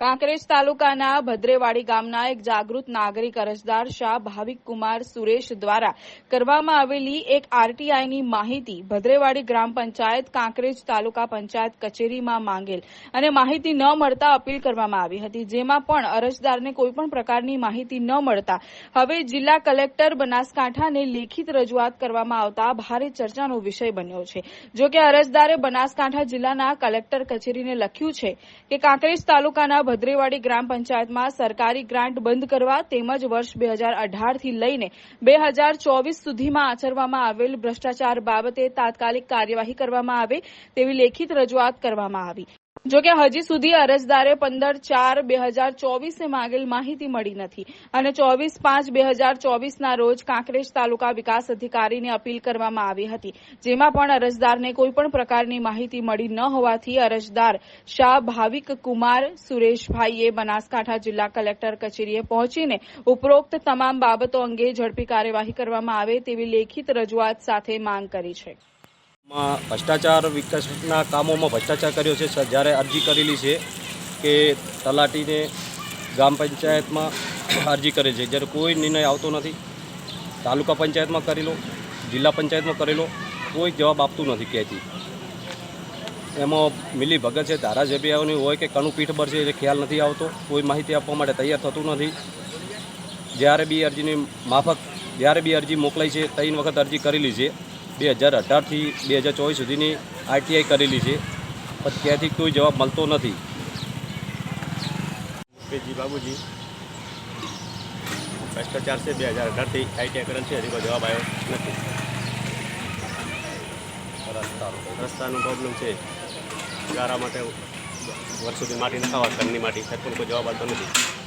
કાંકરેજ તાલુકાના ભદ્રેવાડી ગામના એક જાગૃત નાગરિક અરજદાર શાહ ભાવિક કુમાર સુરેશ દ્વારા કરવામાં આવેલી એક આરટીઆઈની માહિતી ભદ્રેવાડી ગ્રામ પંચાયત કાંકરેજ તાલુકા પંચાયત કચેરીમાં માંગેલ અને માહિતી ન મળતા અપીલ કરવામાં આવી હતી, જેમાં પણ અરજદારને કોઈપણ પ્રકારની માહિતી ન મળતા. હવે જિલ્લા કલેક્ટર બનાસકાંઠાને લેખિત રજૂઆત કરવામાં આવતા ભારે ચર્ચાનો વિષય બન્યો છે. જો કે અરજદારે બનાસકાંઠા જિલ્લાના કલેક્ટર કચેરીને લખ્યું છે કે કાંકરેજ તાલુકાના ભદ્રેવાડી ગ્રામ પંચાયતમાં સરકારી ગ્રાન્ટ બંધ કરવા તેમજ વર્ષ બે હજાર અઢારથી લઈને બે હજાર ચોવીસ સુધીમાં આચરવામાં આવેલ ભ્રષ્ટાચાર બાબતે તાત્કાલિક કાર્યવાહી કરવામાં આવે તેવી લેખિત રજૂઆત કરવામાં આવી. જો કે હજી સુધી અરજદારે પંદર ચાર બે હજાર ચોવીસે માંગેલ માહિતી મળી નથી અને ચોવીસ પાંચ બે હજાર ચોવીસના રોજ કાંકરેજ તાલુકા વિકાસ અધિકારીને અપીલ કરવામાં આવી હતી, જેમાં પણ અરજદારને કોઈપણ પ્રકારની માહિતી મળી ન હોવાથી અરજદાર શાહ ભાવિક કુમાર સુરેશભાઈએ બનાસકાંઠા જિલ્લા કલેક્ટર કચેરીએ પહોંચીને ઉપરોક્ત તમામ બાબતો અંગે ઝડપી કાર્યવાહી કરવામાં આવે તેવી લેખિત રજૂઆત સાથે માંગ કરી છે. માં ભ્રષ્ટાચાર વિકાસના કામોમાં ભ્રષ્ટાચાર કર્યો છે જ્યારે અરજી કરેલી છે કે તલાટીને ગ્રામ પંચાયતમાં અરજી કરે છે. જ્યારે કોઈ નિર્ણય આવતો નથી, તાલુકા પંચાયતમાં કરેલો, જિલ્લા પંચાયતમાં કરેલો, કોઈ જવાબ આપતું નથી ક્યાંથી એમાં મિલી ભગત છે ધારાસભ્યોની હોય કે કણું પીઠ છે એ ખ્યાલ નથી આવતો, કોઈ માહિતી આપવા માટે તૈયાર થતું નથી. જ્યારે બી અરજીની માફક, જ્યારે બી અરજી મોકલાઈ છે, ત્રણ વખત અરજી કરેલી છે. બે હજાર અઢારથી બે હજાર ચોવીસ સુધીની આરટીઆઈ કરેલી છે. પણ ત્યાંથી કોઈ જવાબ મળતો નથી. પેજી બાબુજી, ભ્રષ્ટાચાર છે, બે હજાર અઢારથી આઈટીઆઈ કરેલ છે, હજી કોઈ જવાબ આવ્યો નથી. રસ્તાનો પ્રોબ્લેમ છે. ગારા માટે વર્ષ સુધી માટી નખાવા, ઘરની માટી પણ કોઈ જવાબ આવતો નથી.